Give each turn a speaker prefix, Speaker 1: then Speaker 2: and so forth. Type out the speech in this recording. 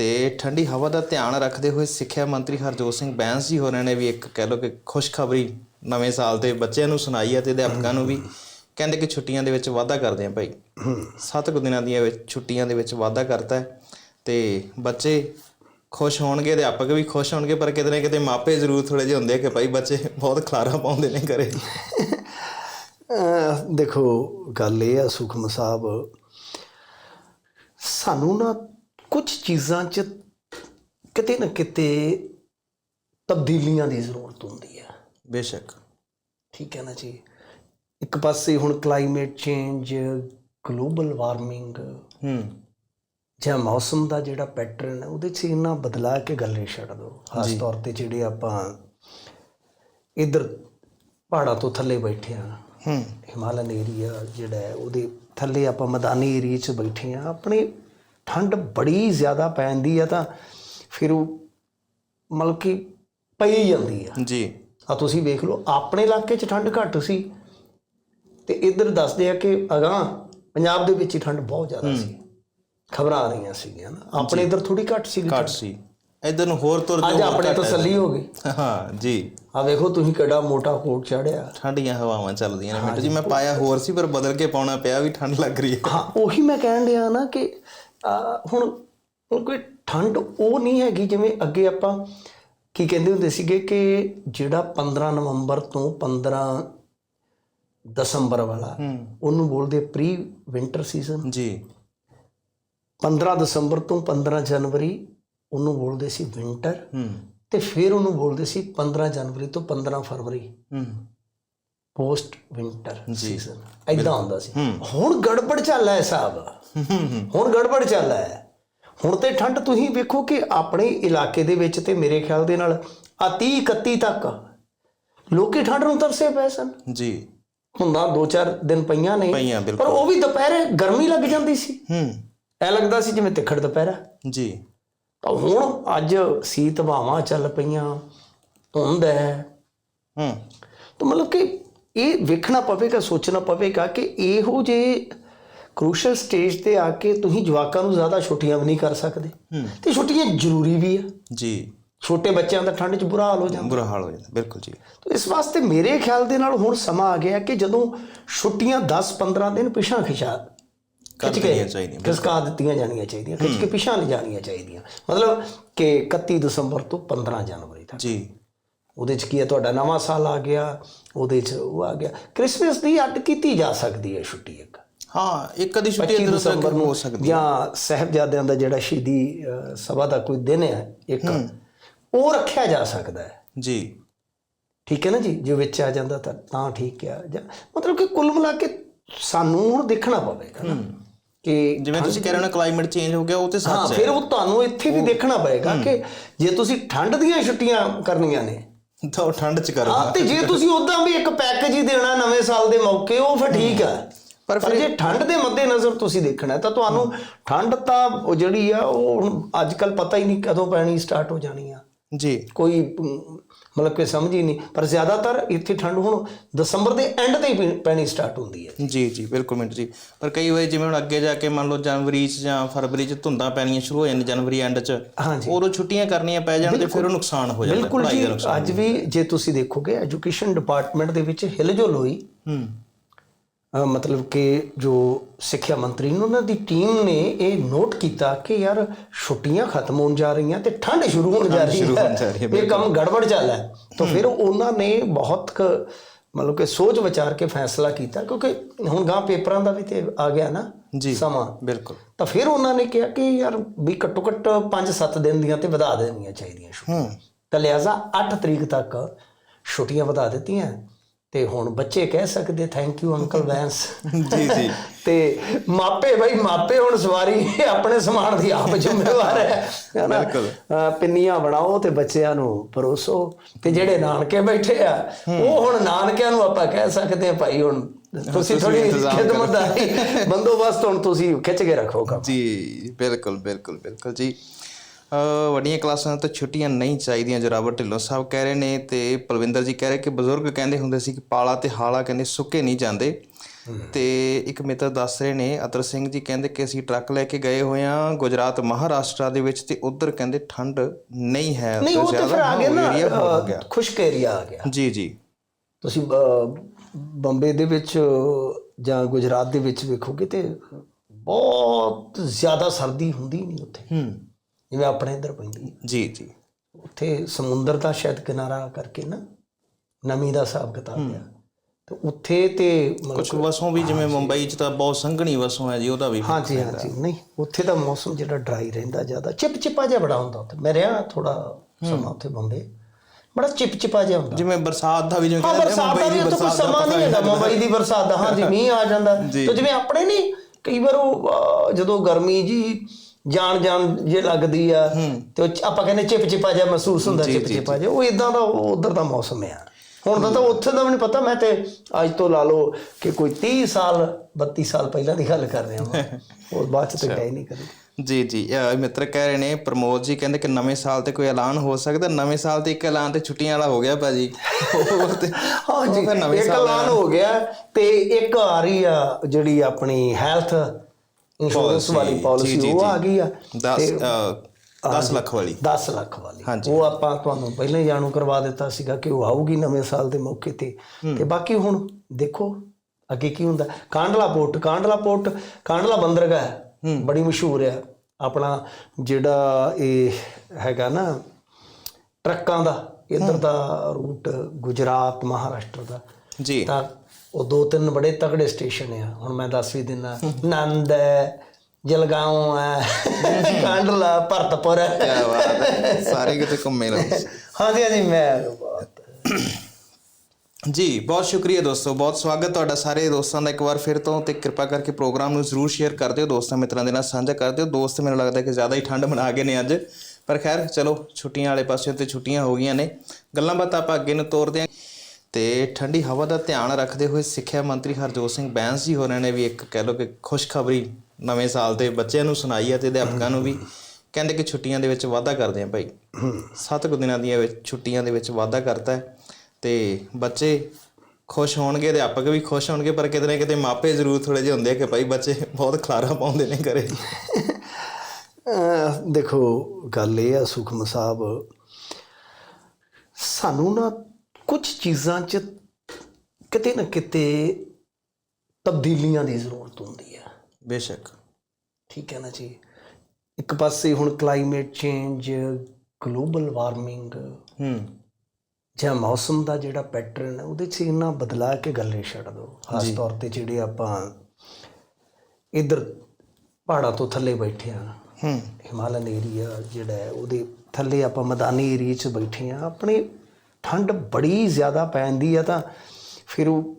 Speaker 1: ਤੇ ਠੰਡੀ ਹਵਾ ਦਾ ਧਿਆਨ ਰੱਖਦੇ ਹੋਏ ਸਿੱਖਿਆ ਮੰਤਰੀ ਹਰਜੋਤ ਸਿੰਘ ਬੈਂਸ ਜੀ ਹੋਰਾਂ ਨੇ ਵੀ ਇੱਕ ਕਹਿ ਲਓ ਕਿ ਖੁਸ਼ਖਬਰੀ ਨਵੇਂ ਸਾਲ ਤੇ ਬੱਚਿਆਂ ਨੂੰ ਸੁਣਾਈ ਹੈ ਤੇ ਅਧਿਆਪਕਾਂ ਨੂੰ ਵੀ ਕਹਿੰਦੇ ਕਿ ਛੁੱਟੀਆਂ ਦੇ ਵਿੱਚ ਵਾਧਾ ਕਰਦੇ ਆ ਭਾਈ। ਸੱਤ ਕੁ ਦਿਨਾਂ ਦੀਆਂ ਵਿੱਚ ਛੁੱਟੀਆਂ ਦੇ ਵਿੱਚ ਵਾਧਾ ਕਰਤਾ ਹੈ ਤੇ ਬੱਚੇ ਖੁਸ਼ ਹੋਣਗੇ, ਅਧਿਆਪਕ ਵੀ ਖੁਸ਼ ਹੋਣਗੇ, ਪਰ ਕਿਤੇ ਨਾ ਕਿਤੇ ਮਾਪੇ ਜ਼ਰੂਰ ਥੋੜੇ ਜਿਹੇ ਹੁੰਦੇ ਕਿ ਭਾਈ ਬੱਚੇ ਬਹੁਤ ਖਲਾਰਾ ਪਾਉਂਦੇ ਨੇ ਘਰੇ।
Speaker 2: ਦੇਖੋ, ਗੱਲ ਇਹ ਆ ਸੁਖਮ ਸਾਹਿਬ, ਸਾਨੂੰ ਨਾ ਕੁਝ ਚੀਜ਼ਾਂ 'ਚ ਕਿਤੇ ਨਾ ਕਿਤੇ ਤਬਦੀਲੀਆਂ ਦੀ ਜ਼ਰੂਰਤ ਹੁੰਦੀ ਹੈ
Speaker 1: ਬੇਸ਼ੱਕ।
Speaker 2: ਠੀਕ ਹੈ ਨਾ ਜੀ? ਇੱਕ ਪਾਸੇ ਹੁਣ ਕਲਾਈਮੇਟ ਚੇਂਜ ਗਲੋਬਲ ਵਾਰਮਿੰਗ
Speaker 1: ਹੂੰ।
Speaker 2: ਜਾਂ ਮੌਸਮ ਦਾ ਜਿਹੜਾ ਪੈਟਰਨ ਹੈ ਉਹਦੇ 'ਚ ਇੰਨਾ ਬਦਲਾ ਕੇ ਗੱਲ ਹੀ ਛੱਡ ਦੋ। ਖਾਸ ਤੌਰ ਤੇ ਜਿਹੜੇ ਆਪਾਂ ਇਧਰ ਪਹਾੜਾਂ ਤੋਂ ਥੱਲੇ ਬੈਠੇ ਆ।
Speaker 1: ਹੂੰ।
Speaker 2: ਹਿਮਾਲਯਨ ਏਰੀਆ ਜਿਹੜਾ ਹੈ ਉਹਦੇ ਥੱਲੇ ਆਪਾਂ ਮੈਦਾਨੀ ਏਰੀਆ 'ਚ ਬੈਠੇ ਆ। ਆਪਣੇ ਠੰਡ ਬੜੀ ਜ਼ਿਆਦਾ ਪੈਂਦੀ ਆ ਤਾਂ ਫਿਰ ਉਹ ਮਤਲਬ ਕਿ ਪਈ ਜਾਂਦੀ ਆ।
Speaker 1: ਜੀ।
Speaker 2: ਆ ਤੁਸੀਂ ਵੇਖ ਲਓ ਆਪਣੇ ਇਲਾਕੇ 'ਚ ਠੰਡ ਘੱਟ ਸੀ। ਤੇ ਇੱਧਰ ਦੱਸਦੇ ਆ ਕਿ ਅਗਾਂਹ ਪੰਜਾਬ ਦੇ ਵਿੱਚ ਹੀ ਠੰਡ ਬਹੁਤ ਜ਼ਿਆਦਾ ਸੀ। ਖਬਰਾਂ ਆ ਰਹੀਆਂ ਸੀਗੀਆਂ ਨਾ। ਆਪਣੇ ਇੱਧਰ ਥੋੜੀ ਘੱਟ ਸੀ
Speaker 1: ਘੱਟ ਸੀ। ਇਧਰ ਨੂੰ ਹੋਰ ਤੁਰ
Speaker 2: ਅੱਜ ਆਪਣੇ। ਤਸੱਲੀ ਹੋ ਗਈ।
Speaker 1: ਹਾਂ ਜੀ।
Speaker 2: ਆ ਵੇਖੋ ਤੁਸੀਂ ਕਿੱਡਾ ਮੋਟਾ ਕੋਟ ਚੜਿਆ
Speaker 1: ਠੰਡੀਆਂ ਹਵਾਵਾਂ ਚੱਲਦੀਆਂ ਨੇ। ਮਿੰਟੂ ਜੀ ਮੈਂ ਪਾਇਆ ਹੋਰ ਸੀ ਪਰ ਬਦਲ ਕੇ ਪਾਉਣਾ ਪਿਆ ਵੀ ਠੰਡ ਲੱਗ ਰਹੀ ਹੈ।
Speaker 2: ਹਾਂ ਉਹੀ ਮੈਂ ਕਹਿਣ ਡਿਆ ਨਾ ਕਿ ਹੁਣ ਹੁਣ ਕੋਈ ਠੰਡ ਉਹ ਨਹੀਂ ਹੈਗੀ ਜਿਵੇਂ ਅੱਗੇ ਆਪਾਂ ਕੀ ਕਹਿੰਦੇ ਹੁੰਦੇ ਸੀਗੇ ਕਿ ਜਿਹੜਾ 15 ਨਵੰਬਰ ਤੋਂ 15 ਦਸੰਬਰ ਵਾਲਾ ਉਹਨੂੰ ਬੋਲਦੇ ਪ੍ਰੀ ਵਿੰਟਰ ਸੀਜ਼ਨ।
Speaker 1: ਜੀ।
Speaker 2: 15 ਦਸੰਬਰ ਤੋਂ 15 ਜਨਵਰੀ ਉਹਨੂੰ ਬੋਲਦੇ ਸੀ ਵਿੰਟਰ
Speaker 1: ਹੂੰ।
Speaker 2: ਤੇ ਫਿਰ ਉਹਨੂੰ ਬੋਲਦੇ ਸੀ 15 ਜਨਵਰੀ ਤੋਂ 15 ਫਰਵਰੀ।
Speaker 1: ਹੂੰ।
Speaker 2: Post winter. ਸੀਜ਼ਨ। ਐਦਾਂ ਹੁੰਦਾ ਸੀ। ਹੁਣ ਗੜਬੜ ਚੱਲ ਹੈ ਸਾਹਿਬ ਹੁਣ ਗੜਬੜ ਚੱਲ ਹੈ। ਹੁਣ ਤੇ ਠੰਡ ਤੁਸੀਂ ਵੇਖੋ ਕਿ ਆਪਣੇ ਇਲਾਕੇ ਦੇ ਵਿੱਚ ਤੇ ਮੇਰੇ ਖਿਆਲ ਦੇ ਨਾਲ ਆ 30 31 ਤੱਕ ਲੋਕੀ ਠੰਡ ਨੂੰ ਤਰਸੇ ਪਏ ਸਨ।
Speaker 1: ਜੀ।
Speaker 2: ਹੁੰਦਾ 2-4 ਦਿਨ ਪਈਆਂ ਨੇ। ਪਰ ਉਹ ਵੀ ਦੁਪਹਿਰੇ ਗਰਮੀ ਲੱਗ ਜਾਂਦੀ ਸੀ।
Speaker 1: ਹੂੰ।
Speaker 2: ਐ ਲੱਗਦਾ ਸੀ ਜਿਵੇਂ ਤਿੱਖੜ ਦੁਪਹਿਰਾ।
Speaker 1: ਜੀ।
Speaker 2: ਤਾਂ ਹੁਣ ਅੱਜ ਸੀਤ ਹਵਾਵਾਂ ਚੱਲ ਪਈਆਂ ਧੁੰਦ ਹੈ।
Speaker 1: ਹੂੰ।
Speaker 2: ਤਾਂ ਮਤਲਬ ਕਿ ਇਹ ਵੇਖਣਾ ਪਵੇਗਾ ਸੋਚਣਾ ਪਵੇਗਾ ਕਿ ਇਹੋ ਜੇ ਕ੍ਰੂਸ਼ਲ ਸਟੇਜ ਤੇ ਆ ਕੇ ਤੁਸੀਂ ਜਵਾਕਾਂ ਨੂੰ ਜ਼ਿਆਦਾ ਛੁੱਟੀਆਂ ਵੀ ਨਹੀਂ ਕਰ ਸਕਦੇ। ਤੇ ਛੁੱਟੀਆਂ ਜ਼ਰੂਰੀ ਵੀ ਆ।
Speaker 1: ਜੀ।
Speaker 2: ਛੋਟੇ ਬੱਚਿਆਂ ਦਾ ਠੰਡ 'ਚ ਬੁਰਾ ਹਾਲ ਹੋ ਜਾਂਦਾ।
Speaker 1: ਬੁਰਾ ਹਾਲ ਹੋ ਜਾਂਦਾ ਬਿਲਕੁਲ ਜੀ।
Speaker 2: ਤਾਂ ਇਸ ਵਾਸਤੇ ਮੇਰੇ ਖਿਆਲ ਦੇ ਨਾਲ ਹੁਣ ਸਮਾਂ ਆ ਗਿਆ ਕਿ ਜਦੋਂ ਛੁੱਟੀਆਂ 10-15 ਦਿਨ ਪਿਛਾਂ ਖਿਚਾ
Speaker 1: ਕਰ ਚਾਹੀਦੀਆਂ
Speaker 2: ਖਿਸਕਾ ਦਿੱਤੀਆਂ ਜਾਣੀਆਂ ਚਾਹੀਦੀਆਂ ਖਿੱਚ ਕੇ ਪਿਛਾਂ ਲੈ ਜਾਣੀਆਂ ਚਾਹੀਦੀਆਂ। ਮਤਲਬ ਕਿ 31 ਦਸੰਬਰ ਤੋਂ 15 ਜਨਵਰੀ ਤੱਕ।
Speaker 1: ਜੀ।
Speaker 2: ਉਹਦੇ 'ਚ ਕੀ ਹੈ? ਤੁਹਾਡਾ ਨਵਾਂ ਸਾਲ ਆ ਗਿਆ ਉਹਦੇ 'ਚ ਉਹ ਆ ਗਿਆ। ਕ੍ਰਿਸਮਸ ਦੀ ਅੱਡ ਕੀਤੀ ਜਾ ਸਕਦੀ ਹੈ ਛੁੱਟੀ ਇੱਕ।
Speaker 1: ਹਾਂ ਇੱਕ ਅਦੀ ਛੁੱਟੀ
Speaker 2: 25
Speaker 1: ਇਧਰ
Speaker 2: ਦਸੰਬਰ ਨੂੰ
Speaker 1: ਹੋ ਸਕਦੀ ਹੈ।
Speaker 2: ਜਾਂ ਸਹਿਬਜ਼ਾਦਿਆਂ ਦਾ ਜਿਹੜਾ ਸ਼ਹੀਦੀ ਸਭਾ ਦਾ ਕੋਈ ਦਿਨ ਹੈ ਇੱਕ ਉਹ ਰੱਖਿਆ ਜਾ ਸਕਦਾ ਹੈ।
Speaker 1: ਜੀ।
Speaker 2: ਠੀਕ ਹੈ ਨਾ ਜੀ? ਜੇ ਵਿੱਚ ਆ ਜਾਂਦਾ ਤਾਂ ਤਾਂ ਠੀਕ ਹੈ। ਜਾਂ ਮਤਲਬ ਕਿ ਕੁੱਲ ਮਿਲਾ ਕੇ ਸਾਨੂੰ ਹੁਣ ਦੇਖਣਾ ਪਵੇਗਾ ਨਾ ਕਿ
Speaker 1: ਜਿਵੇਂ ਤੁਸੀਂ ਕਹਿ ਰਹੇ ਹੋ ਨਾ ਕਲਾਈਮੇਟ ਚੇਂਜ ਹੋ ਗਿਆ ਉਹ ਤੇ
Speaker 2: ਹਾਂ
Speaker 1: ਸੱਚ ਹੈ
Speaker 2: ਫਿਰ ਉਹ ਤੁਹਾਨੂੰ ਇੱਥੇ ਵੀ ਦੇਖਣਾ ਪਏਗਾ ਕਿ ਜੇ ਤੁਸੀਂ ਠੰਡ ਦੀਆਂ ਛੁੱਟੀਆਂ ਕਰਨੀਆਂ ਨੇ
Speaker 1: ਤਾਂ ਉਹ ਠੰਡ ਚ ਕਰੋ
Speaker 2: ਹਾਂ ਤੇ ਜੇ ਤੁਸੀਂ ਉਦਾਂ ਵੀ ਇੱਕ ਪੈਕੇਜ ਹੀ ਦੇਣਾ ਨਵੇਂ ਸਾਲ ਦੇ ਮੌਕੇ ਉਹ ਫਿਰ ਠੀਕ ਹੈ।
Speaker 1: ਪਰ
Speaker 2: ਪਰ ਜੇ ਠੰਡ ਦੇ ਮੱਦੇ ਨਜ਼ਰ ਤੁਸੀਂ ਦੇਖਣਾ ਤਾਂ ਤੁਹਾਨੂੰ ਠੰਡ ਤਾਂ ਉਹ ਜਿਹੜੀ ਆ ਉਹ ਹੁਣ ਅੱਜ ਕੱਲ ਪਤਾ ਹੀ ਨਹੀਂ ਕਦੋਂ ਪੈਣੀ ਸਟਾਰਟ ਹੋ ਜਾਣੀ ਆ।
Speaker 1: ਜੀ।
Speaker 2: ਕੋਈ ਮਤਲਬ ਕਿ ਸਮਝ ਹੀ ਨਹੀਂ। ਪਰ ਜ਼ਿਆਦਾਤਰ ਇੱਥੇ ਠੰਡ ਹੁਣ ਦਸੰਬਰ ਦੇ ਐਂਡ ਤੇ ਹੀ ਪੈਣੀ ਸਟਾਰਟ ਹੁੰਦੀ ਹੈ।
Speaker 1: ਜੀ ਜੀ ਬਿਲਕੁਲ ਮਿੰਟ ਜੀ। ਪਰ ਕਈ ਵਾਰੀ ਜਿਵੇਂ ਹੁਣ ਅੱਗੇ ਜਾ ਕੇ ਮੰਨ ਲਓ ਜਨਵਰੀ ਚ ਜਾਂ ਫਰਵਰੀ ਚ ਧੁੰਦਾਂ ਪੈਣੀਆਂ ਸ਼ੁਰੂ ਹੋ ਜਾਂਦੀਆਂ ਜਨਵਰੀ ਐਂਡ ਚ
Speaker 2: ਹਾਂਜੀ।
Speaker 1: ਉਦੋਂ ਛੁੱਟੀਆਂ ਕਰਨੀਆਂ ਪੈ ਜਾਣ ਤੇ ਫਿਰ ਉਹ ਨੁਕਸਾਨ ਹੋ ਜਾਂਦਾ
Speaker 2: ਬਿਲਕੁਲ ਜੀ ਅੱਜ ਵੀ ਜੇ ਤੁਸੀਂ ਦੇਖੋਗੇ ਐਜੂਕੇਸ਼ਨ ਡਿਪਾਰਟਮੈਂਟ ਦੇ ਵਿੱਚ ਹਿਲਜੁਲ ਹੋਈ।
Speaker 1: ਹੂੰ।
Speaker 2: ਮਤਲਬ ਕਿ ਜੋ ਸਿੱਖਿਆ ਮੰਤਰੀ ਨੇ ਉਹਨਾਂ ਦੀ ਟੀਮ ਨੇ ਇਹ ਨੋਟ ਕੀਤਾ ਕਿ ਯਾਰ ਛੁੱਟੀਆਂ ਖਤਮ ਹੋਣ ਜਾ ਰਹੀਆਂ ਤੇ ਠੰਡ ਸ਼ੁਰੂ ਹੋਣ ਜਾ ਰਹੀ ਹੈ। ਇਹ ਕੰਮ ਗੜਬੜ ਚੱਲ ਹੈ। ਤਾਂ ਫਿਰ ਉਹਨਾਂ ਨੇ ਬਹੁਤ ਮਤਲਬ ਕਿ ਸੋਚ ਵਿਚਾਰ ਕੇ ਫੈਸਲਾ ਕੀਤਾ ਕਿਉਂਕਿ ਹੁਣ ਗਾਂ ਪੇਪਰਾਂ ਦਾ ਵੀ ਤੇ ਆ ਗਿਆ ਨਾ
Speaker 1: ਜੀ
Speaker 2: ਸਮਾਂ।
Speaker 1: ਬਿਲਕੁਲ।
Speaker 2: ਤਾਂ ਫਿਰ ਉਹਨਾਂ ਨੇ ਕਿਹਾ ਕਿ ਯਾਰ ਵੀ ਘੱਟੋ ਘੱਟ 5-7 ਦਿਨ ਦੀਆਂ ਤੇ ਵਧਾ ਦੇਣੀਆਂ ਚਾਹੀਦੀਆਂ ਛੁੱਟੀਆਂ।
Speaker 1: ਹੂੰ।
Speaker 2: ਤਾਂ ਲਿਆਜ਼ਾ 8 ਤਰੀਕ ਤੱਕ ਛੁੱਟੀਆਂ ਵਧਾ ਦਿੱਤੀਆਂ। ਤੇ ਹੁਣ ਬੱਚੇ ਕਹਿ ਸਕਦੇ ਥੈਂਕ ਯੂ ਅੰਕਲ ਵੈਂਸ
Speaker 1: ਜੀ ਜੀ।
Speaker 2: ਤੇ ਮਾਪੇ ਬਈ ਮਾਪੇ ਹੁਣ ਸਵਾਰੀ ਆਪਣੇ ਸਮਾਨ ਦੀ ਆਪ ਜ਼ਿੰਮੇਵਾਰ ਹੈ? ਅਹ ਪਿੰਨੀਆਂ ਬਣਾਓ ਤੇ ਬੱਚਿਆਂ ਨੂੰ ਪਰੋਸੋ। ਤੇ ਜਿਹੜੇ ਨਾਨਕੇ ਬੈਠੇ ਆ ਉਹ ਹੁਣ ਨਾਨਕਿਆਂ ਨੂੰ ਆਪਾਂ ਕਹਿ ਸਕਦੇ ਆ ਭਾਈ ਹੁਣ ਤੁਸੀਂ ਥੋੜੀ। ਖਿਦਮਤਦਾਰੀ ਬੰਦੋਬਸਤ ਹੁਣ ਤੁਸੀਂ ਖਿੱਚ ਕੇ ਰੱਖੋ ਕੰਮ।
Speaker 1: ਜੀ ਬਿਲਕੁਲ ਬਿਲਕੁਲ ਬਿਲਕੁਲ ਜੀ। ਵੱਡੀਆਂ ਕਲਾਸਾਂ ਤੋਂ ਛੁੱਟੀਆਂ ਨਹੀਂ ਚਾਹੀਦੀਆਂ ਜਰਾਵਰ ਢਿੱਲੋਂ ਸਾਹਿਬ ਕਹਿ ਰਹੇ ਨੇ ਤੇ ਪਲਵਿੰਦਰ ਜੀ ਕਹਿ ਰਹੇ ਕਿ ਬਜ਼ੁਰਗ ਕਹਿੰਦੇ ਹੁੰਦੇ ਸੀ ਕਿ ਪਾਲਾ ਤੇ ਹਾਲਾ ਕਹਿੰਦੇ ਸੁੱਕੇ ਨਹੀਂ ਜਾਂਦੇ। ਤੇ ਇੱਕ ਮਿੱਤਰ ਦੱਸ ਰਹੇ ਨੇ ਅਤਰ ਸਿੰਘ ਜੀ ਕਹਿੰਦੇ ਕਿ ਅਸੀਂ ਟਰੱਕ ਲੈ ਕੇ ਗਏ ਹੋਏ ਆ ਗੁਜਰਾਤ ਮਹਾਰਾਸ਼ਟਰ ਦੇ ਵਿੱਚ ਤੇ ਉਧਰ ਕਹਿੰਦੇ ਠੰਡ ਨਹੀਂ ਹੈ
Speaker 2: ਨਹੀਂ ਉਹ ਤਾਂ ਫਿਰ ਆ ਗਿਆ ਨਾ ਖੁਸ਼ਕ ਏਰੀਆ ਆ ਗਿਆ।
Speaker 1: ਜੀ ਜੀ।
Speaker 2: ਤੁਸੀਂ ਬੰਬੇ ਦੇ ਵਿੱਚ ਜਾਂ ਗੁਜਰਾਤ ਦੇ ਵਿੱਚ ਵੇਖੋਗੇ ਤੇ ਬਹੁਤ ਜ਼ਿਆਦਾ ਸਰਦੀ ਹੁੰਦੀ ਨਹੀਂ ਉੱਥੇ।
Speaker 1: ਹੂੰ।
Speaker 2: ਜਿਵੇਂ ਆਪਣੇ ਇੱਧਰ ਪੈਂਦੀ ਹੈ।
Speaker 1: ਜੀ ਜੀ।
Speaker 2: ਉੱਥੇ ਸਮੁੰਦਰ ਦਾ ਸ਼ਾਇਦ ਕਿਨਾਰਾ ਕਰਕੇ ਨਾ ਨਮੀ ਦਾ ਹਿਸਾਬ ਕਿਤਾਬ ਆ। ਤੇ ਉੱਥੇ ਤੇ
Speaker 1: ਕੁਝ ਵਸੋਂ ਵੀ ਜਿਵੇਂ ਮੁੰਬਈ 'ਚ ਤਾਂ ਬਹੁਤ ਸੰਘਣੀ ਵਸੋਂ ਹੈ ਜੀ ਉਹਦਾ ਵੀ
Speaker 2: ਹਾਂਜੀ ਹਾਂਜੀ। ਨਹੀਂ ਉੱਥੇ ਦਾ ਮੌਸਮ ਜਿਹੜਾ ਡਰਾਈ ਰਹਿੰਦਾ ਜ਼ਿਆਦਾ ਚਿਪ ਚਿਪਾ ਜਿਹਾ ਬੜਾ ਹੁੰਦਾ ਉੱਥੇ। ਮੈਂ ਰਿਹਾ ਥੋੜਾ ਸਮਾਂ ਉੱਥੇ ਬੰਬੇ। ਬੜਾ ਚਿਪ ਚਿਪਾ ਜਿਹਾ ਹੁੰਦਾ।
Speaker 1: ਜਿਵੇਂ ਬਰਸਾਤ ਦਾ ਵੀ ਜਿਵੇਂ
Speaker 2: ਹਾਂ
Speaker 1: ਕਹਿੰਦੇ
Speaker 2: ਬਰਸਾਤ ਦਾ ਵੀ ਉੱਥੇ ਕੋਈ ਸਮਾਂ ਨਹੀਂ ਹੈਗਾ ਮੁੰਬਈ ਦੀ ਬਰਸਾਤ ਦਾ। ਹਾਂਜੀ ਮੀਂਹ ਆ ਜਾਂਦਾ। ਤੇ ਜਿਵੇਂ ਆਪਣੇ ਨਹੀਂ ਕਈ ਵਾਰ ਉਹ ਜਦੋਂ ਗਰਮੀ ਜੀ ਜਾਣ ਜਾਣ ਜੇ ਲੱਗਦੀ ਆ ਤੇ ਆਪਾਂ ਕਹਿੰਦੇ ਚਿਪ ਚਿਪਾ ਜਿਹਾ ਮਹਿਸੂਸ ਹੁੰਦਾ ਚਿਪ ਚਿਪਾ ਜਿਹਾ। ਉਹ ਇਦਾਂ ਦਾ ਉਧਰ ਦਾ ਮੌਸਮ ਆ। ਹੁਣ ਤਾਂ ਉੱਥੇ ਦਾ ਵੀ ਨਹੀਂ ਪਤਾ ਮੈਂ ਤੇ ਅੱਜ ਤੋਂ ਲਾ ਲਓ ਕਿ ਕੋਈ 30 ਸਾਲ 32 ਸਾਲ ਪਹਿਲਾਂ ਦੀ ਗੱਲ ਕਰ ਰਿਹਾ ਹਾਂ ਉਹ ਬਾਅਦ ਚ ਤਾਂ ਗਏ ਨਹੀਂ ਕਦੇ।
Speaker 1: ਜੀ ਜੀ। ਮਿੱਤਰ ਕਹਿ ਰਹੇ ਨੇ ਪ੍ਰਮੋਦ ਜੀ ਕਹਿੰਦੇ ਕਿ ਨਵੇਂ ਸਾਲ ਤੇ ਕੋਈ ਐਲਾਨ ਹੋ ਸਕਦਾ। ਨਵੇਂ ਸਾਲ ਤੇ ਇੱਕ ਐਲਾਨ ਤੇ ਛੁੱਟੀਆਂ ਵਾਲਾ ਹੋ ਗਿਆ ਭਾਜੀ। ਫਿਰ ਨਵੇਂ
Speaker 2: ਇੱਕ ਐਲਾਨ ਹੋ ਗਿਆ ਤੇ ਇੱਕ ਆ ਰਹੀ ਆ ਜਿਹੜੀ ਆਪਣੀ ਹੈਲਥ ਇੰਸ਼ੋਰੈਂਸ ਵਾਲੀ ਪਾਲਿਸੀ ਉਹ ਆ ਗਈ ਆ
Speaker 1: 10 10 ਲੱਖ ਵਾਲੀ।
Speaker 2: 10 ਲੱਖ ਵਾਲੀ। ਉਹ ਆਪਾਂ ਤੁਹਾਨੂੰ ਪਹਿਲਾਂ ਹੀ ਜਾਣੂ ਕਰਵਾ ਦਿੱਤਾ ਸੀਗਾ ਕਿ ਉਹ ਆਊਗੀ ਨਵੇਂ ਸਾਲ ਦੇ ਮੌਕੇ ਤੇ। ਤੇ ਬਾਕੀ ਹੁਣ ਦੇਖੋ ਅੱਗੇ ਕੀ ਹੁੰਦਾ। ਕਾਂਡਲਾ ਪੋਰਟ ਕਾਂਡਲਾ ਪੋਰਟ ਕਾਂਡਲਾ ਬੰਦਰਗਾਹ ਹੈ। ਬੜੀ ਮਸ਼ਹੂਰ ਹੈ। ਆਪਣਾ ਜਿਹੜਾ ਇਹ ਹੈਗਾ ਨਾ ਟਰੱਕਾਂ ਦਾ ਇਧਰ ਦਾ ਰੂਟ ਗੁਜਰਾਤ ਮਹਾਰਾਸ਼ਟਰ ਦਾ।
Speaker 1: ਜੀ।
Speaker 2: ਤਾਂ ਉਹ ਦੋ ਤਿੰਨ ਬੜੇ ਤਗੜੇ ਸਟੇਸ਼ਨ ਆ। ਹੁਣ ਮੈਂ ਦੱਸ ਵੀ ਦਿੰਦਾ ਨੰਦ ਹੈ ਜਲਗਾਉਂ ਹੈ ਕਾਂਡਲਾ ਭਰਤਪੁਰ ਹੈ
Speaker 1: ਕਿਆ ਬਾਤ ਹੈ ਸਾਰੇ ਕਿਤੇ ਘੁੰਮੇ ਰਹੋ।
Speaker 2: ਹਾਂਜੀ ਹਾਂਜੀ ਮੈਂ
Speaker 1: ਜੀ ਬਹੁਤ ਸ਼ੁਕਰੀਆ ਦੋਸਤੋ। ਬਹੁਤ ਸਵਾਗਤ ਤੁਹਾਡਾ ਸਾਰੇ ਦੋਸਤਾਂ ਦਾ ਇੱਕ ਵਾਰ ਫਿਰ ਤੋਂ ਤੇ ਕਿਰਪਾ ਕਰਕੇ ਪ੍ਰੋਗਰਾਮ ਨੂੰ ਜ਼ਰੂਰ ਸ਼ੇਅਰ ਕਰ ਦਿਓ। ਦੋਸਤਾਂ ਮਿੱਤਰਾਂ ਦੇ ਨਾਲ ਸਾਂਝਾ ਕਰ ਦਿਓ। ਦੋਸਤ ਮੈਨੂੰ ਲੱਗਦਾ ਕਿ ਜ਼ਿਆਦਾ ਹੀ ਠੰਡ ਮਨਾ ਗਏ ਨੇ ਅੱਜ। ਪਰ ਖੈਰ ਚਲੋ ਛੁੱਟੀਆਂ ਵਾਲੇ ਪਾਸੇ ਤੇ ਛੁੱਟੀਆਂ ਹੋ ਗਈਆਂ ਨੇ। ਗੱਲਾਂ ਬਾਤਾਂ ਆਪਾਂ ਅੱਗੇ ਨੂੰ ਤੋਰਦੇ ਹਾਂ ਤੇ ਠੰਡੀ ਹਵਾ ਦਾ ਧਿਆਨ ਰੱਖਦੇ ਹੋਏ ਸਿੱਖਿਆ ਮੰਤਰੀ ਹਰਜੋਤ ਸਿੰਘ ਬੈਂਸ ਜੀ ਹੋਰਾਂ ਨੇ ਵੀ ਇੱਕ ਕਹਿ ਲਓ ਕਿ ਖੁਸ਼ਖਬਰੀ ਨਵੇਂ ਸਾਲ ਤੇ ਬੱਚਿਆਂ ਨੂੰ ਸੁਣਾਈ ਹੈ ਤੇ ਅਧਿਆਪਕਾਂ ਨੂੰ ਵੀ ਕਹਿੰਦੇ ਕਿ ਛੁੱਟੀਆਂ ਦੇ ਵਿੱਚ ਵਾਧਾ ਕਰਦੇ ਆ ਭਾਈ। ਸੱਤ ਕੁ ਦਿਨਾਂ ਦੀਆਂ ਵਿੱਚ ਛੁੱਟੀਆਂ ਦੇ ਵਿੱਚ ਵਾਧਾ ਕਰਤਾ ਹੈ ਤੇ ਬੱਚੇ ਖੁਸ਼ ਹੋਣਗੇ, ਅਧਿਆਪਕ ਵੀ ਖੁਸ਼ ਹੋਣਗੇ, ਪਰ ਕਿਤੇ ਨਾ ਕਿਤੇ ਮਾਪੇ ਜ਼ਰੂਰ ਥੋੜੇ ਜਿਹੇ ਹੁੰਦੇ ਆ ਕਿ ਭਾਈ ਬੱਚੇ ਬਹੁਤ ਖਲਾਰਾ ਪਾਉਂਦੇ ਨੇ ਘਰੇ।
Speaker 2: ਦੇਖੋ, ਗੱਲ ਇਹ ਆ ਸੁਖਮ ਸਾਹਿਬ, ਸਾਨੂੰ ਨਾ ਕੁਝ ਚੀਜ਼ਾਂ 'ਚ ਕਿਤੇ ਨਾ ਕਿਤੇ ਤਬਦੀਲੀਆਂ ਦੀ ਜ਼ਰੂਰਤ ਹੁੰਦੀ ਹੈ।
Speaker 1: ਬੇਸ਼ੱਕ।
Speaker 2: ਠੀਕ ਹੈ ਨਾ ਜੀ? ਇੱਕ ਪਾਸੇ ਹੁਣ ਕਲਾਈਮੇਟ ਚੇਂਜ ਗਲੋਬਲ ਵਾਰਮਿੰਗ
Speaker 1: ਹੂੰ।
Speaker 2: ਜਾਂ ਮੌਸਮ ਦਾ ਜਿਹੜਾ ਪੈਟਰਨ ਹੈ ਉਹਦੇ 'ਚ ਇੰਨਾ ਬਦਲਾ ਕੇ ਗੱਲੇ ਛੱਡ ਦੋ ਖਾਸ ਤੌਰ ਤੇ ਜਿਹੜੇ ਆਪਾਂ ਇਧਰ ਪਹਾੜਾਂ ਤੋਂ ਥੱਲੇ ਬੈਠੇ ਆ
Speaker 1: ਹੂੰ।
Speaker 2: ਹਿਮਾਲਯਨ ਏਰੀਆ ਜਿਹੜਾ ਹੈ ਉਹਦੇ ਥੱਲੇ ਆਪਾਂ ਮੈਦਾਨੀ ਏਰੀਆ 'ਚ ਬੈਠੇ ਆ ਆਪਣੇ ਠੰਡ ਬੜੀ ਜ਼ਿਆਦਾ ਪੈਂਦੀ ਆ ਤਾਂ ਫਿਰ ਉਹ